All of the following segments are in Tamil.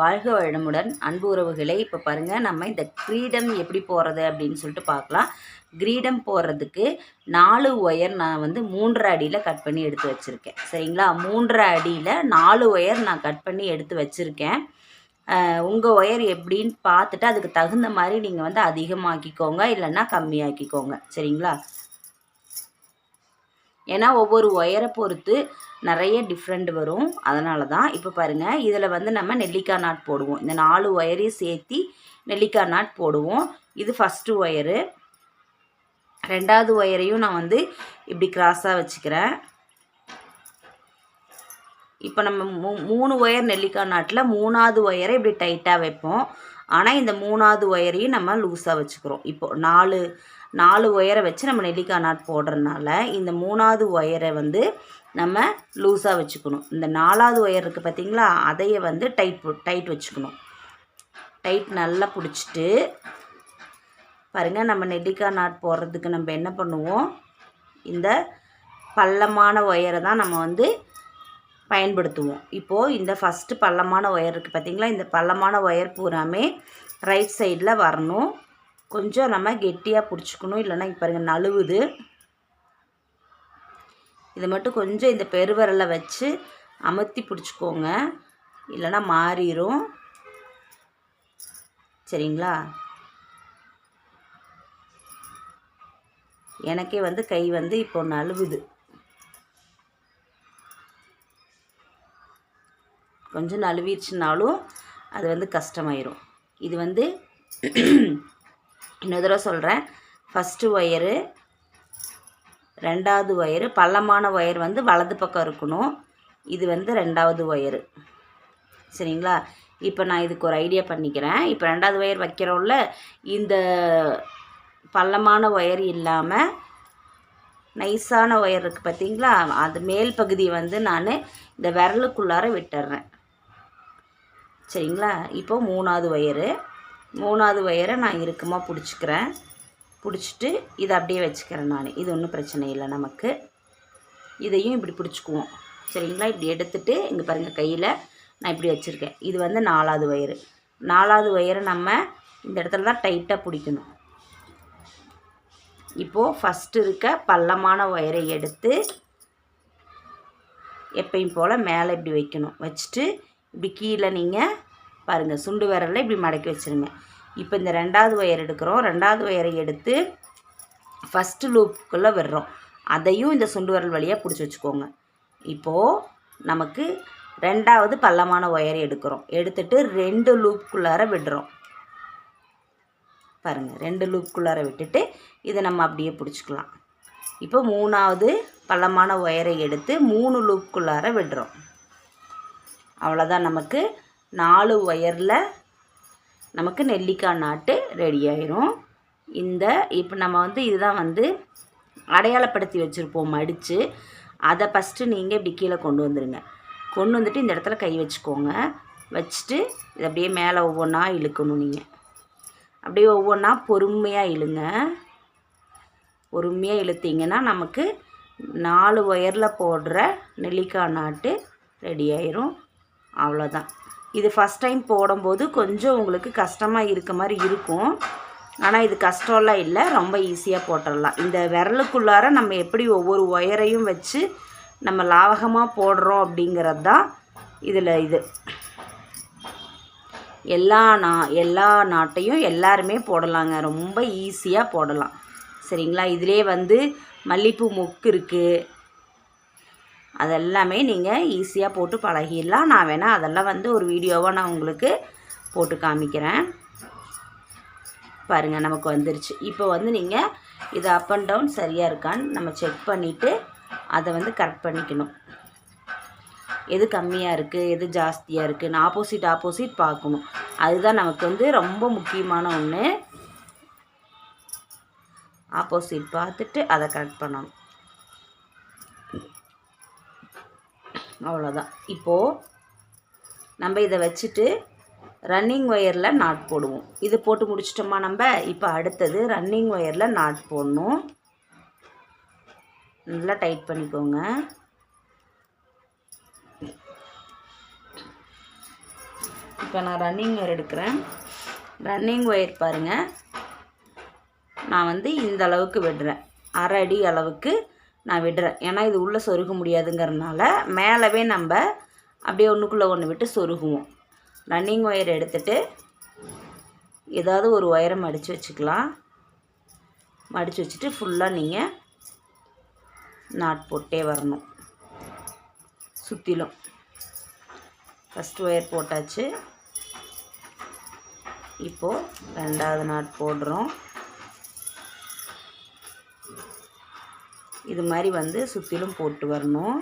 வாழ்க வளமுடன் அன்பு உறவுகளே இப்போ பாருங்கள் நம்ம இந்த கிரீடம் எப்படி போகிறது அப்படின்னு சொல்லிட்டு பார்க்கலாம். கிரீடம் போடுறதுக்கு நாலு ஒயர் நான் வந்து மூன்றரை அடியில் கட் பண்ணி எடுத்து வச்சுருக்கேன். சரிங்களா? மூன்றரை அடியில் நாலு ஒயர் நான் கட் பண்ணி எடுத்து வச்சுருக்கேன். உங்கள் ஒயர் எப்படின்னு பார்த்துட்டு அதுக்கு தகுந்த மாதிரி நீங்கள் வந்து அதிகமாக்கிக்கோங்க இல்லைன்னா கம்மியாக்கிக்கோங்க. சரிங்களா? ஏன்னா ஒவ்வொரு ஒயரை பொறுத்து நிறைய டிஃப்ரெண்ட் வரும். அதனால தான் இப்போ பாருங்கள் இதில் வந்து நம்ம நெல்லிக்காய் நாட் போடுவோம். இந்த நாலு ஒயரையும் சேர்த்தி நெல்லிக்காய் நாட் போடுவோம். இது ஃபஸ்ட்டு ஒயரு. ரெண்டாவது ஒயரையும் நான் வந்து இப்படி கிராஸாக வச்சுக்கிறேன். இப்போ நம்ம மூ மூணு ஒயர் நெல்லிக்காய் நாட்டில் மூணாவது ஒயரை இப்படி டைட்டாக வைப்போம். ஆனால் இந்த மூணாவது ஒயரையும் நம்ம லூஸாக வச்சுக்கிறோம். இப்போது நாலு நாலு ஒயரை வச்சு நம்ம நெல்லிக்காய் நாட் போடுறதுனால இந்த மூணாவது ஒயரை வந்து நம்ம லூஸாக வச்சுக்கணும். இந்த நாலாவது ஒயர் இருக்குது பார்த்திங்களா அதையே வந்து டைட் டைட் வச்சுக்கணும். டைட் நல்லா பிடிச்சிட்டு பாருங்கள் நம்ம நெல்லிக்காய் நாட் போடுறதுக்கு நம்ம என்ன பண்ணுவோம் இந்த பள்ளமான ஒயரை தான் நம்ம வந்து பயன்படுத்துவோம். இப்போது இந்த ஃபஸ்ட்டு பள்ளமான ஒயர் இருக்குது பார்த்தீங்களா இந்த பள்ளமான ஒயர் பூராமே ரைட் சைடில் வரணும். கொஞ்சம் நம்ம கெட்டியாக பிடிச்சிக்கணும். இல்லைன்னா இப்போ பாருங்கள் நழுவுது. இதை மட்டும் கொஞ்சம் இந்த பெருவரலை வச்சு அமர்த்தி பிடிச்சிக்கோங்க. இல்லைன்னா மாறிடும் சரிங்களா? எனக்கே வந்து கை வந்து இப்போ நழுவுது. கொஞ்சம் நழுவிடுச்சுனாலும் அது வந்து கஷ்டமாயிரும். இது வந்து இன்னொரு தடவை சொல்கிறேன் ஃபஸ்ட்டு ஒயரு ரெண்டாவது ஒயரு பள்ளமான ஒயர் வந்து வலது பக்கம் இருக்கணும். இது வந்து ரெண்டாவது ஒயரு சரிங்களா? இப்போ நான் இதுக்கு ஒரு ஐடியா பண்ணிக்கிறேன். இப்போ ரெண்டாவது ஒயர் வைக்கிறோம்ல இந்த பள்ளமான ஒயர் இல்லாமல் நைஸான ஒயர் இருக்குது பார்த்தீங்களா அது மேல் பகுதியை வந்து நான் இந்த விரலுக்குள்ளார விட்டுறேன். சரிங்களா? இப்போ மூணாவது ஒயரு மூணாவது ஒயரை நான் இறுக்கமாக பிடிச்சிக்கிறேன். பிடிச்சிட்டு இதை அப்படியே வச்சுக்கிறேன் நான். இது ஒன்றும் பிரச்சனை இல்லை நமக்கு. இதையும் இப்படி பிடிச்சிக்குவோம். சரிங்களா? இப்படி எடுத்துகிட்டு இங்கே பாருங்கள் கையில் நான் இப்படி வச்சுருக்கேன். இது வந்து நாலாவது ஒயரு நாலாவது ஒயரை நம்ம இந்த இடத்துல தான் டைட்டாக பிடிக்கணும். இப்போது ஃபஸ்ட்டு இருக்க பள்ளமான ஒயரை எடுத்து எப்பயும் போல் மேலே இப்படி வைக்கணும். வச்சுட்டு இப்படி கீழே நீங்கள் பாருங்கள் சுண்டு விரலில் இப்படி மடக்கி வச்சுருங்க. இப்போ இந்த ரெண்டாவது ஒயர் எடுக்கிறோம். ரெண்டாவது ஒயரை எடுத்து ஃபஸ்ட்டு லூப்புக்குள்ளே விடுறோம். அதையும் இந்த சுண்டு விரல் வழியாக பிடிச்சி வச்சுக்கோங்க. இப்போது நமக்கு ரெண்டாவது பள்ளமான ஒயரை எடுக்கிறோம். எடுத்துட்டு ரெண்டு லூப்புக்குள்ளார விடுறோம். பாருங்கள் ரெண்டு லூப்புக்குள்ளார விட்டுட்டு இதை நம்ம அப்படியே பிடிச்சிக்கலாம். இப்போ மூணாவது பள்ளமான ஒயரை எடுத்து மூணு லூப்புக்குள்ளார விடுறோம். அவ்வளோதான் நமக்கு நாலு ஒயரில் நமக்கு நெல்லிக்காய் நாட்டு ரெடி ஆயிரும். இந்த இப்போ நம்ம வந்து இதுதான் வந்து அடையாளப்படுத்தி வச்சுருப்போம் மடித்து அதை ஃபஸ்ட்டு நீங்கள் இப்படி கீழே கொண்டு வந்துடுங்க கொண்டு வந்துட்டு இந்த இடத்துல கை வச்சுக்கோங்க. வச்சுட்டு இதை அப்படியே மேலே ஒவ்வொன்றா இழுக்கணும் நீங்கள் அப்படியே ஒவ்வொன்றா பொறுமையாக இழுங்க. பொறுமையாக இழுத்தீங்கன்னா நமக்கு நாலு ஒயரில் போடுற நெல்லிக்காய் நாட்டு ரெடி ஆயிரும். அவ்வளோதான் இது ஃபஸ்ட் டைம் போடும்போது கொஞ்சம் உங்களுக்கு கஷ்டமாக இருக்க மாதிரி இருக்கும். ஆனால் இது கஷ்டம்லாம் இல்லை. ரொம்ப ஈஸியாக போட்டுடலாம். இந்த விரலுக்குள்ளார நம்ம எப்படி ஒவ்வொரு ஒயரையும் வச்சு நம்ம லாவகமாக போடுறோம் அப்படிங்கிறது தான் இதில் இது. எல்லா நா எல்லா நாட்டையும் எல்லாருமே போடலாங்க. ரொம்ப ஈஸியாக போடலாம். சரிங்களா? இதிலே வந்து மல்லிப்பூ மொக்கு இருக்குது அதெல்லாமே நீங்கள் ஈஸியாக போட்டு பழகிடலாம். நான் வேணால் அதெல்லாம் வந்து ஒரு வீடியோவாக நான் உங்களுக்கு போட்டு காமிக்கிறேன். பாருங்கள் நமக்கு வந்துருச்சு. இப்போ வந்து நீங்கள் இது அப் அண்ட் டவுன் சரியாக இருக்கான்னு நம்ம செக் பண்ணிவிட்டு அதை வந்து கரெக்ட் பண்ணிக்கணும். எது கம்மியாக இருக்குது எது ஜாஸ்தியாக இருக்குன்னு ஆப்போசிட் ஆப்போசிட் பார்க்கணும். அதுதான் நமக்கு வந்து ரொம்ப முக்கியமான ஒன்று ஆப்போசிட் பார்த்துட்டு அதை கரெக்ட் பண்ணணும். அவ்வளோதான் இப்போது நம்ம இதை வச்சுட்டு ரன்னிங் ஒயரில் நாட் போடுவோம். இது போட்டு முடிச்சிட்டோமா நம்ம? இப்போ அடுத்தது ரன்னிங் ஒயரில் நாட் போடணும். நல்லா டைட் பண்ணிக்கோங்க. இப்போ நான் ரன்னிங் ஒயர் எடுக்கிறேன். ரன்னிங் ஒயர் பாருங்கள் நான் வந்து இந்த அளவுக்கு விடுறேன் அரை அடி அளவுக்கு நான் விடுறேன். ஏன்னா இது உள்ளே சொருக முடியாதுங்கிறதுனால மேலவே நம்ம அப்படியே ஒன்றுக்குள்ளே ஒன்று விட்டு சொருகுவோம். ரன்னிங் ஒயர் எடுத்துட்டு ஏதாவது ஒரு ஒயரை மடித்து வச்சுக்கலாம். மடித்து வச்சுட்டு ஃபுல்லாக நீங்கள் நாட் போட்டே வரணும். சுற்றிலும் ஃபஸ்ட் ஒயர் போட்டாச்சு. இப்போது ரெண்டாவது நாட் போடுறோம். இது மாதிரி வந்து சுற்றிலும் போட்டு வரணும்.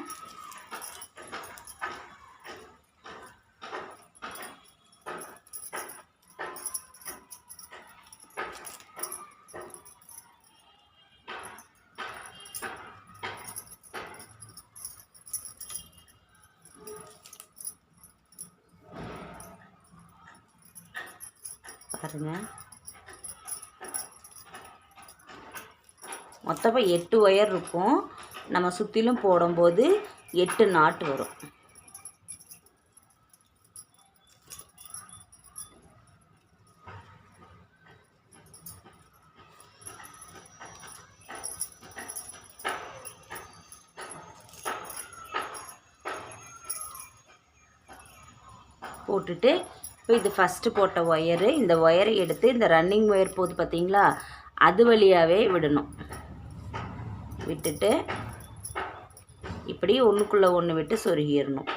பாருங்கள் மொத்தமாக எட்டு ஒயர் இருக்கும். நம்ம சுற்றிலும் போடும்போது எட்டு நாட்டு வரும். போட்டுட்டு இப்போ இது ஃபஸ்ட்டு போட்ட ஒயரு. இந்த ஒயரை எடுத்து இந்த ரன்னிங் ஒயர் போகுது பார்த்தீங்களா அது வழியாகவே விடணும். விட்டுட்டு இப்படி ஒன்றுக்குள்ளே ஒன்று விட்டு சொருகிடணும்.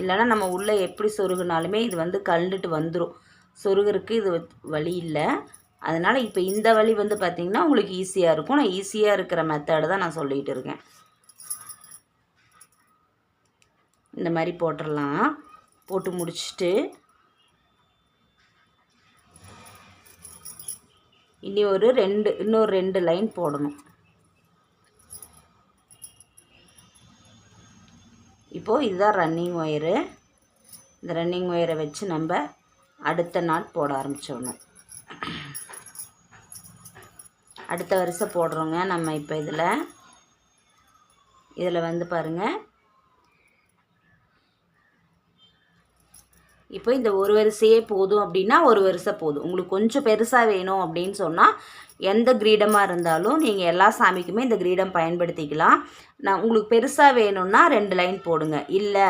இல்லைன்னா நம்ம உள்ளே எப்படி சொருகுனாலுமே இது வந்து கலண்டுட்டு வந்துடும் சொருகிறதுக்கு இது வழி இல்லை. அதனால் இப்போ இந்த வழி வந்து பார்த்திங்கன்னா உங்களுக்கு ஈஸியாக இருக்கும். நான் ஈஸியாக இருக்கிற மெத்தடு தான் நான் சொல்லிகிட்டு இருக்கேன். இந்த மாதிரி போட்டுடலாம். போட்டு முடிச்சுட்டு இனி ஒரு ரெண்டு இன்னொரு ரெண்டு லைன் போடணும். இப்போது இதுதான் ரன்னிங் ஒயரு இந்த ரன்னிங் ஒயரை வச்சு நம்ம அடுத்த நாட் போட ஆரம்பிச்சிடணும். அடுத்த வரிசை போடுறோங்க. நம்ம இப்போ இதில் இதில் வந்து பாருங்கள் இப்போ இந்த ஒரு வரிசையே போதும் அப்படின்னா ஒரு வரிசை போதும். உங்களுக்கு கொஞ்சம் பெருசாக வேணும் அப்படின்னு சொன்னால் எந்த கிரீடமாக இருந்தாலும் நீங்கள் எல்லா சாமிக்குமே இந்த கிரீடம் பயன்படுத்திக்கலாம். நான் உங்களுக்கு பெருசாக வேணும்னா ரெண்டு லைன் போடுங்க. இல்லை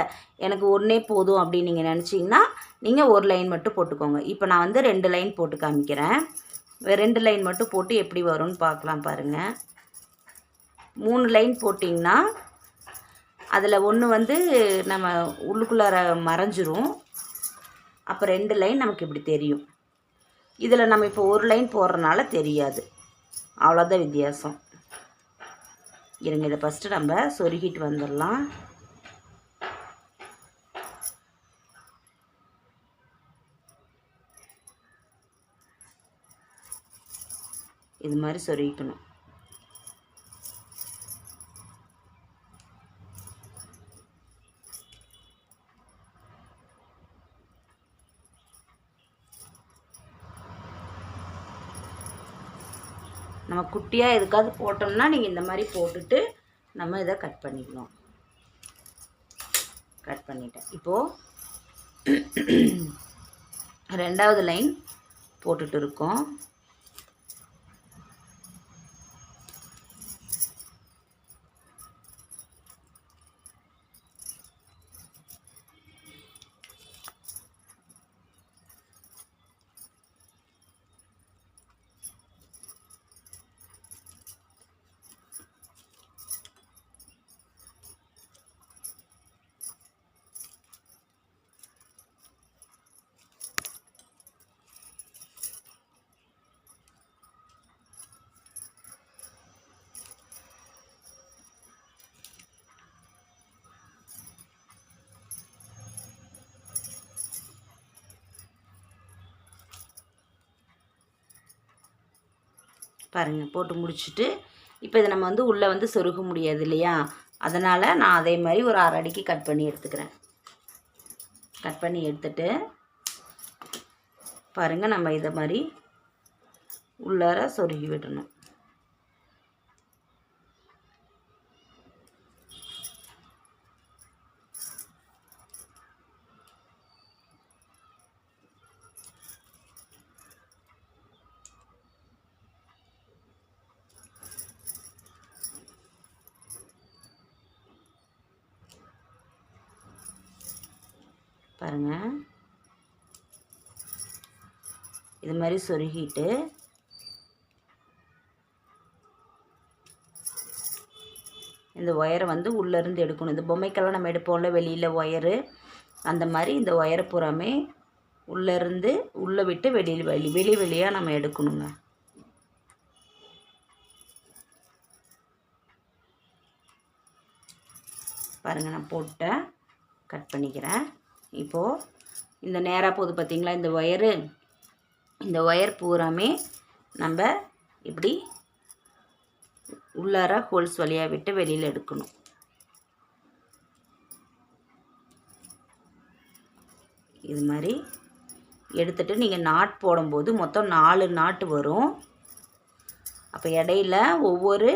எனக்கு ஒன்றே போதும் அப்படின்னு நீங்கள் நினச்சிங்கன்னா நீங்கள் ஒரு லைன் மட்டும் போட்டுக்கோங்க. இப்போ நான் வந்து ரெண்டு லைன் போட்டு காமிக்கிறேன். ரெண்டு லைன் மட்டும் போட்டு எப்படி வரும்னு பார்க்கலாம் பாருங்கள் மூணு லைன் போட்டிங்கன்னா அதில் ஒன்று வந்து நம்ம உள்ளுக்குள்ளார மறைஞ்சிரும். அப்போ ரெண்டு லைன் நமக்கு இப்படி தெரியும். இதில் நம்ம இப்போ ஒரு லைன் போடுறனால தெரியாது. அவ்வளோதான் வித்தியாசம். இருங்க இதை ஃபஸ்ட்டு நம்ம சொருகிட்டு வந்துடலாம். இது மாதிரி சொருகிக்கணும் நம்ம குட்டியாக எதுக்காவது போட்டோம்னா நீங்கள் இந்த மாதிரி போட்டுட்டு நம்ம இதை கட் பண்ணிக்கணும் கட் பண்ணிட்டேன். இப்போது ரெண்டாவது லைன் போட்டுட்டு இருக்கோம். பாருங்கள் போட்டு முடிச்சுட்டு இப்போ இதை நம்ம வந்து உள்ளே வந்து சொருக முடியாது இல்லையா? அதனால் நான் அதே மாதிரி ஒரு அரை அடிக்கு கட் பண்ணி எடுத்துக்கிறேன். கட் பண்ணி எடுத்துட்டு பாருங்கள் நம்ம இதை மாதிரி உள்ளார சொருகி விடணும் பாருங்கள் இது மாதிரி சொருகிட்டு இந்த ஒயரை வந்து உள்ளேருந்து எடுக்கணும். இந்த பொம்மைக்கெல்லாம் நம்ம எடுப்போம்ல வெளியில் ஒயரு. அந்த மாதிரி இந்த ஒயரை பூராமே உள்ளேருந்து உள்ளே விட்டு வெளியில் வெளி வெளி வெளியாக நம்ம எடுக்கணுங்க. பாருங்கள் நான் போட்டேன் கட் பண்ணிக்கிறேன். இப்போது இந்த நேராக போகுது பார்த்தீங்களா இந்த ஒயரு இந்த ஒயர் பூராமே நம்ம இப்படி உள்ளார ஹோல்ஸ் வழியாக விட்டு வெளியில் எடுக்கணும். இது மாதிரி எடுத்துட்டு நீங்கள் நாட் போடும்போது மொத்தம் நாலு நாட்டு வரும். அப்போ இடையில ஒவ்வொரு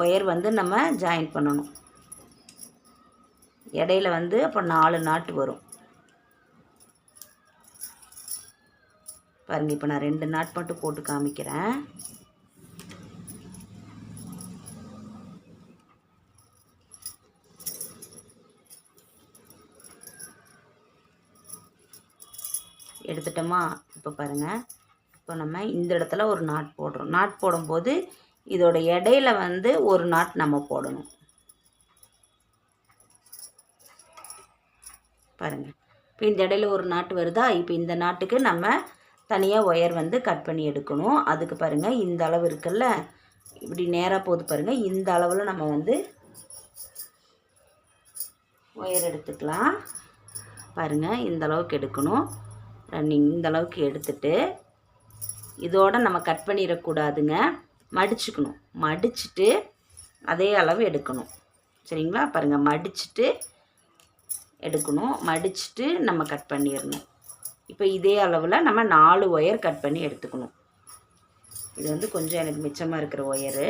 ஒயர் வந்து நம்ம ஜாயின் பண்ணணும். இடையில வந்து அப்போ நாலு நாட்டு வரும். பாருங்க இப்போ நான் ரெண்டு நாட் மட்டும் போட்டு காமிக்கிறேன். எடுத்துட்டோமா? இப்போ பாருங்கள் இப்போ நம்ம இந்த இடத்துல ஒரு நாட் போடுறோம். நாட் போடும்போது இதோட இடையில வந்து ஒரு நாட் நம்ம போடணும். பாருங்கள் இப்போ இந்த இடையில ஒரு நாட்டு வருதா? இப்போ இந்த நாட்டுக்கு நம்ம தனியாக ஒயர் வந்து கட் பண்ணி எடுக்கணும். அதுக்கு பாருங்கள் இந்த அளவு இருக்குல்ல? இப்படி நேராக போகுது பாருங்கள் இந்த அளவில் நம்ம வந்து ஒயர் எடுத்துக்கலாம். பாருங்கள் இந்த அளவுக்கு எடுக்கணும். ரன்னிங் இந்த அளவுக்கு எடுத்துட்டு இதோடு நம்ம கட் பண்ணிடக்கூடாதுங்க. மடிச்சுக்கணும். மடிச்சுட்டு அதே அளவு எடுக்கணும். சரிங்களா? பாருங்கள் மடிச்சுட்டு எடுக்கணும். மடிச்சுட்டு நம்ம கட் பண்ணிடணும். இப்போ இதே அளவில் நம்ம நாலு ஒயர் கட் பண்ணி எடுத்துக்கணும். இது வந்து கொஞ்சம் எனக்கு மிச்சமாக இருக்கிற ஒயரு.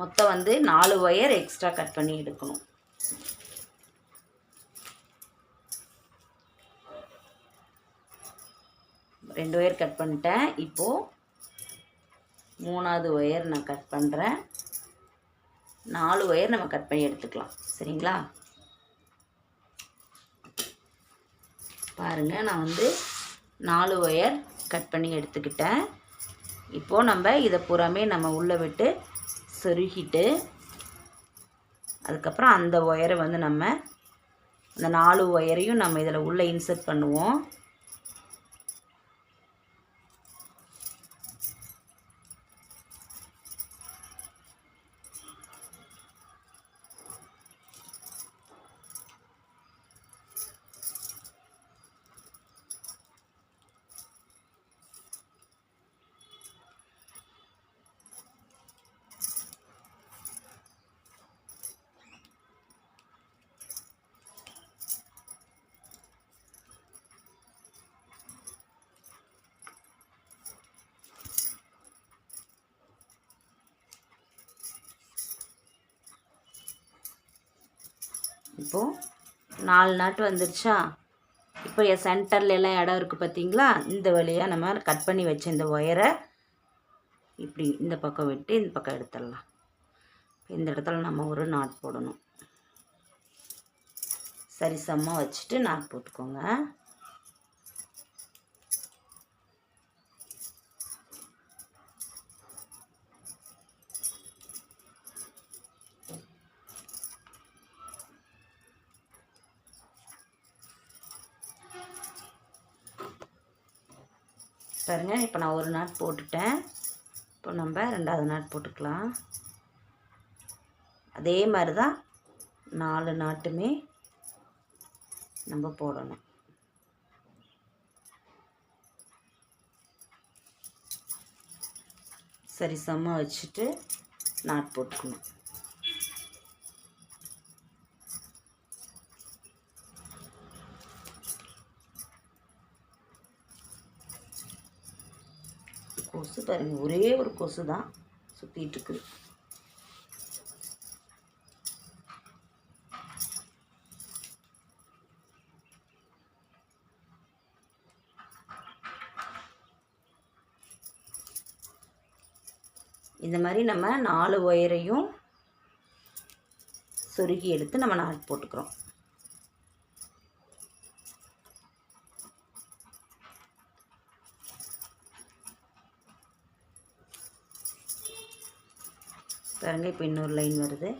மொத்தம் வந்து நாலு ஒயர் எக்ஸ்ட்ரா கட் பண்ணி எடுக்கணும். ரெண்டு ஒயர் கட் பண்ணிட்டேன். இப்போது மூணாவது ஒயர் நான் கட் பண்ணுறேன் நாலு ஒயர் நம்ம கட் பண்ணி எடுத்துக்கலாம். சரிங்களா? பாருங்கள் நான் வந்து நாலு ஒயர் கட் பண்ணி எடுத்துக்கிட்டேன். இப்போது நம்ம இதை பூராமே நம்ம உள்ளே விட்டு சொருகிட்டு அதுக்கப்புறம் அந்த ஒயரை வந்து நம்ம அந்த நாலு ஒயரையும் நம்ம இதில் உள்ளே இன்சர்ட் பண்ணுவோம். இப்போது நாலு நாட்டு வந்துருச்சா? இப்போ என் சென்டரில் எல்லாம் இடம் இருக்குது பார்த்தீங்களா இந்த வழியாக நம்ம கட் பண்ணி வச்ச இந்த ஒயரை இப்படி இந்த பக்கம் விட்டு இந்த பக்கம் எடுத்துடலாம். இந்த இடத்துல நம்ம ஒரு நாட் போடணும். சரிசமமாக வச்சுட்டு நாட் போட்டுக்கோங்க. பாருங்கள் இப்போ நான் ஒரு நாட் போட்டுட்டேன். இப்போ நம்ம ரெண்டாவது நாட் போட்டுக்கலாம். அதே மாதிரி தான் நாலு நாட்டுமே நம்ம போடணும். சரி சம வச்சுட்டு நாட் போட்டுக்கணும். கொசு பாருங்க ஒரே ஒரு கொசு தான் சுற்றிட்டு இந்த மாதிரி நம்ம நாலு ஒயரையும் சொருகி எடுத்து நம்ம நாட் போட்டுக்கிறோம். பாருங்க இப்போ இன்னொரு லைன் வருது.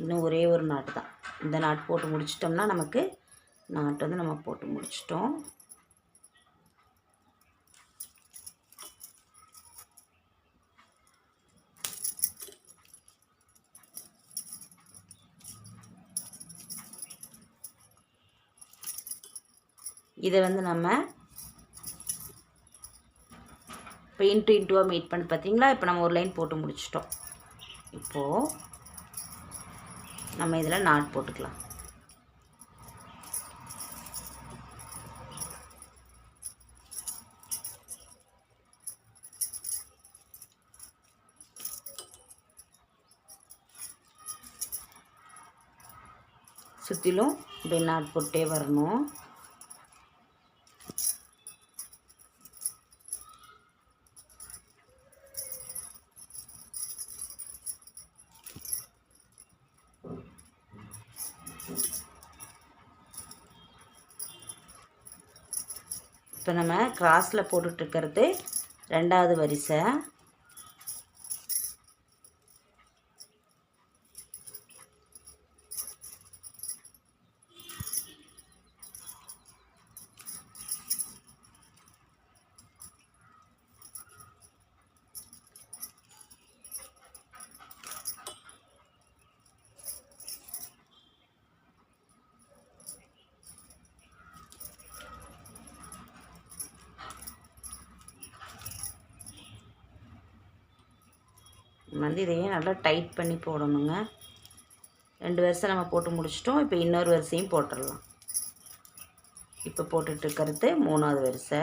இன்னும் ஒரே ஒரு நாட்டு தான். இந்த நாட் போட்டு முடிச்சிட்டோம்னா நமக்கு நாட்டு வந்து நம்ம போட்டு முடிச்சிட்டோம். இதை வந்து நம்ம இப்போ இன்ட்டு இன்ட்டுவாக மீட் பண்ணி பார்த்தீங்களா? இப்போ நம்ம ஒரு லைன் போட்டு முடிச்சிட்டோம். இப்போது நம்ம இதில் நாட் போட்டுக்கலாம். சுற்றிலும் இப்படி நாட் போட்டே வரணும். இப்போ நம்ம கிராஸில் போட்டுட்ருக்கிறது ரெண்டாவது வரிசை. வந்து இதையும் நல்லா டைட் பண்ணி போடணுங்க. ரெண்டு வரிசை நம்ம போட்டு முடிச்சிட்டோம். இப்போ இன்னொரு வரிசையும் போட்டுடலாம். இப்போ போட்டுட்ருக்கிறது மூணாவது வரிசை.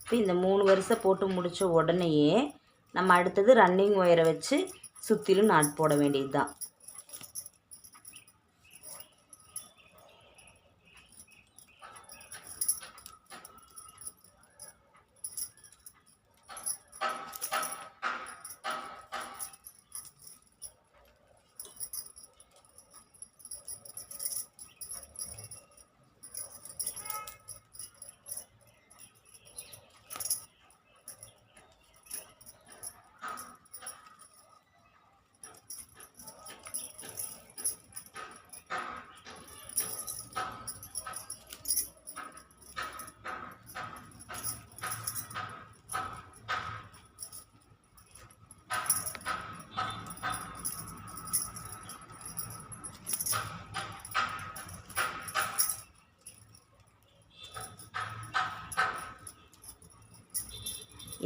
இப்போ இந்த மூணு வரிசை போட்டு முடித்த உடனேயே நம்ம அடுத்தது ரன்னிங் ஒயரை வச்சு சுற்றிலும் நாட் போட வேண்டியது தான்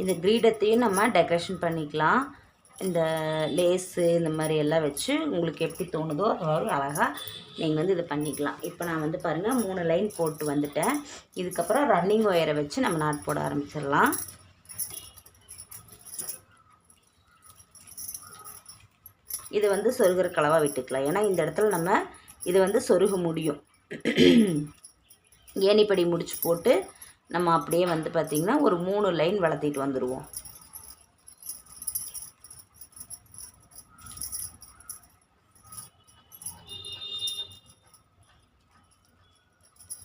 இந்த கிரீடத்தையும் நம்ம டெக்கரேஷன் பண்ணிக்கலாம். இந்த லேஸு இந்த மாதிரி எல்லாம் வச்சு உங்களுக்கு எப்படி தோணுதோ அது மாதிரி அழகாக நீங்கள் வந்து இதை பண்ணிக்கலாம். இப்போ நான் வந்து பாருங்கள் மூணு லைன் போட்டு வந்துட்டேன். இதுக்கப்புறம் ரன்னிங் ஒயரை வச்சு நம்ம நாட் போட ஆரம்பிச்சிடலாம். இது வந்து சொருகிற கலவாக விட்டுக்கலாம். ஏன்னா இந்த இடத்துல நம்ம இது வந்து சொருக முடியும். ஏணிப்படி முடிச்சு போட்டு நம்ம அப்படியே வந்து பார்த்திங்கன்னா ஒரு மூணு லைன் வளர்த்திட்டு வந்துடுவோம்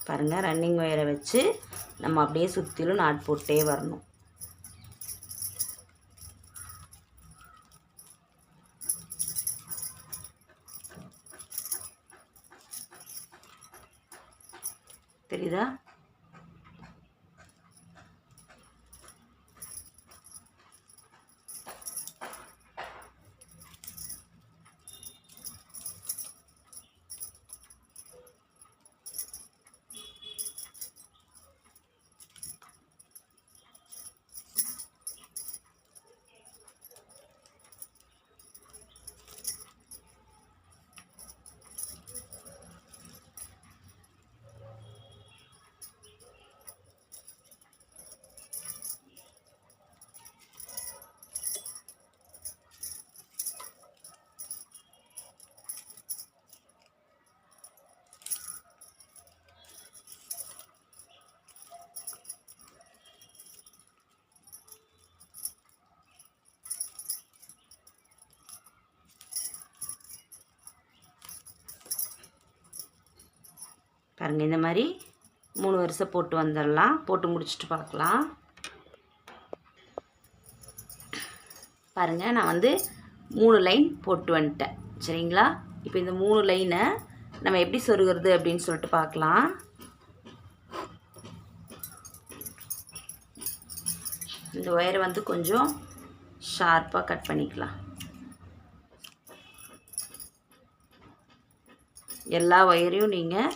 பாருங்கள் ரன்னிங் ஒயரை வச்சு நம்ம அப்படியே சுற்றிலும் நாட் போட்டே வரணும். பாருங்கள் இந்த மாதிரி மூணு வருஷம் போட்டு வந்துடலாம். போட்டு முடிச்சுட்டு பார்க்கலாம். பாருங்கள் நான் வந்து மூணு லைன் போட்டு வந்துட்டேன். சரிங்களா? இப்போ இந்த மூணு லைனை நம்ம எப்படி சொருகிறது அப்படின்னு சொல்லிட்டு பார்க்கலாம். இந்த ஒயரை வந்து கொஞ்சம் ஷார்ப்பாக கட் பண்ணிக்கலாம். எல்லா ஒயரையும் நீங்கள்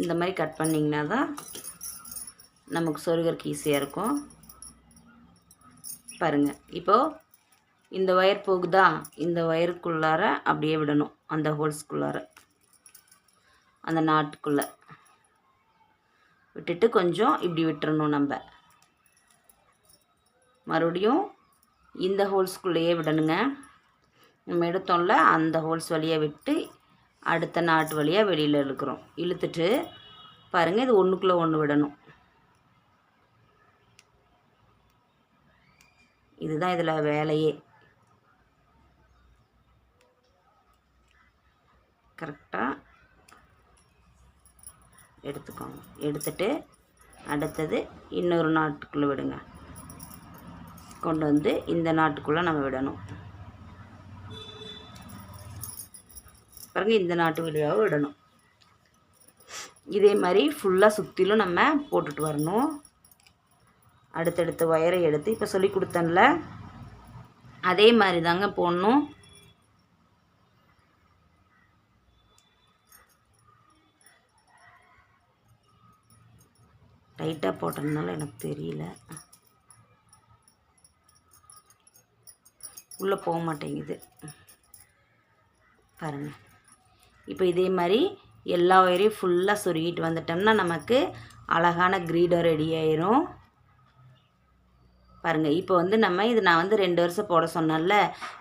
இந்த மாதிரி கட் பண்ணிங்கன்னா தான் நமக்கு சொருகிறதுக்கு ஈஸியாக இருக்கும். பாருங்கள் இப்போது இந்த ஒயர் போகுதா? இந்த ஒயருக்குள்ளார அப்படியே விடணும். அந்த ஹோல்ஸ்குள்ளார அந்த நாட்டுக்குள்ளே விட்டுட்டு கொஞ்சம் இப்படி விட்டுறணும் நம்ம. மறுபடியும் இந்த ஹோல்ஸ்குள்ளேயே விடணுங்க. நம்ம எடுத்தோம்ல அந்த ஹோல்ஸ் வழியாக விட்டு அடுத்த நாட்டு வழியாக வெளியில் இழுக்கிறோம். இழுத்துட்டு பாருங்கள் இது ஒன்றுக்குள்ளே ஒன்று விடணும். இதுதான் இதில் வேலையே. கரெக்டாக எடுத்துக்கோங்க. எடுத்துட்டு அடுத்தது இன்னொரு நாட்டுக்குள்ளே விடுங்க. கொண்டு வந்து இந்த நாட்டுக்குள்ளே நம்ம விடணும். பாருங்க இந்த நாட்டு வழியாகவும் விடணும். இதே மாதிரி ஃபுல்லாக சுற்றிலும் நம்ம போட்டுட்டு வரணும். அடுத்தடுத்த ஒயரை எடுத்து இப்போ சொல்லி கொடுத்தேன்ல. அதே மாதிரி தாங்க போடணும். டைட்டாக போட்டதுனால எனக்கு தெரியல. உள்ளே போக மாட்டேங்குது. பாருங்கள் இப்போ இதே மாதிரி எல்லா ஒயரையும் ஃபுல்லாக சொருகிட்டு வந்துட்டோம்னா நமக்கு அழகான கிரீடம் ரெடி ஆயிரும். பாருங்கள் இப்போ வந்து நம்ம இது நான் வந்து ரெண்டு வருஷம் போட சொன்னேன்ல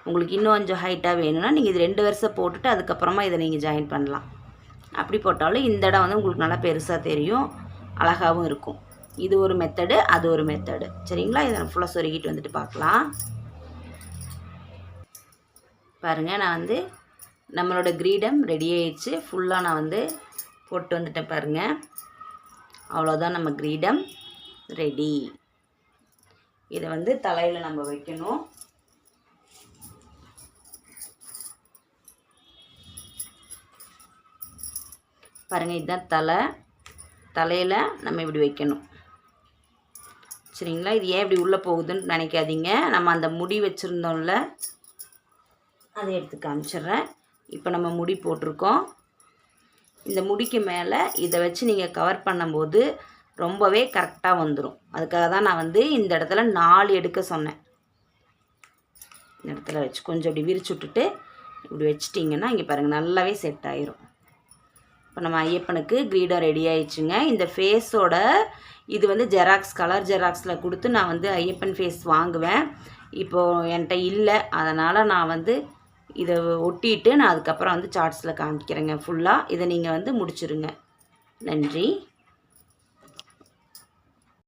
உங்களுக்கு இன்னும் கொஞ்சம் ஹைட்டாக வேணும்னா நீங்கள் இது ரெண்டு வருஷம் போட்டுட்டு அதுக்கப்புறமா இதை நீங்கள் ஜாயின் பண்ணலாம். அப்படி போட்டாலும் இந்த இடம் வந்து உங்களுக்கு நல்லா பெருசாக தெரியும் அழகாகவும் இருக்கும். இது ஒரு மெத்தடு அது ஒரு மெத்தடு சரிங்களா? இதை நான் ஃபுல்லாக சொருகிட்டு வந்துட்டு பார்க்கலாம். பாருங்கள் நான் வந்து நம்மளோட கிரீடம் ரெடி ஆயிடுச்சு. ஃபுல்லாக நான் வந்து போட்டு வந்துட்டேன் பாருங்கள் அவ்வளோதான் நம்ம கிரீடம் ரெடி இதை வந்து தலையில் நம்ம வைக்கணும். பாருங்கள் இதுதான் தலை. தலையில் நம்ம இப்படி வைக்கணும். சரிங்களா? இது ஏன் இப்படி உள்ளே போகுதுன்னு நினைக்காதீங்க. நம்ம அந்த முடி வச்சுருந்தோம்ல அதை எடுத்து காமிச்சிட்றேன். இப்போ நம்ம முடி போட்டிருக்கோம். இந்த முடிக்கு மேலே இதை வச்சு நீங்கள் கவர் பண்ணும்போது ரொம்பவே கரெக்டாக வந்துடும். அதுக்காக தான் நான் வந்து இந்த இடத்துல நாலு எடுக்க சொன்னேன். இந்த இடத்துல வச்சு கொஞ்சம் இப்படி விரிச்சு விட்டுட்டு இப்படி வச்சிட்டிங்கன்னா இங்கே பாருங்கள் நல்லாவே செட் ஆயிரும். இப்போ நம்ம ஐயப்பனுக்கு கிரீடம் ரெடி ஆயிடுச்சுங்க. இந்த ஃபேஸோட இது வந்து ஜெராக்ஸ் கலர் ஜெராக்ஸில் கொடுத்து நான் வந்து ஐயப்பன் ஃபேஸ் வாங்குவேன். இப்போது என்கிட்ட இல்லை. அதனால் நான் வந்து இதை ஒட்டிட்டு நான் அதுக்கப்புறம் வந்து சார்ட்ஸில் காமிக்கிறேங்க. ஃபுல்லாக இதை நீங்கள் வந்து முடிச்சிருங்க. நன்றி.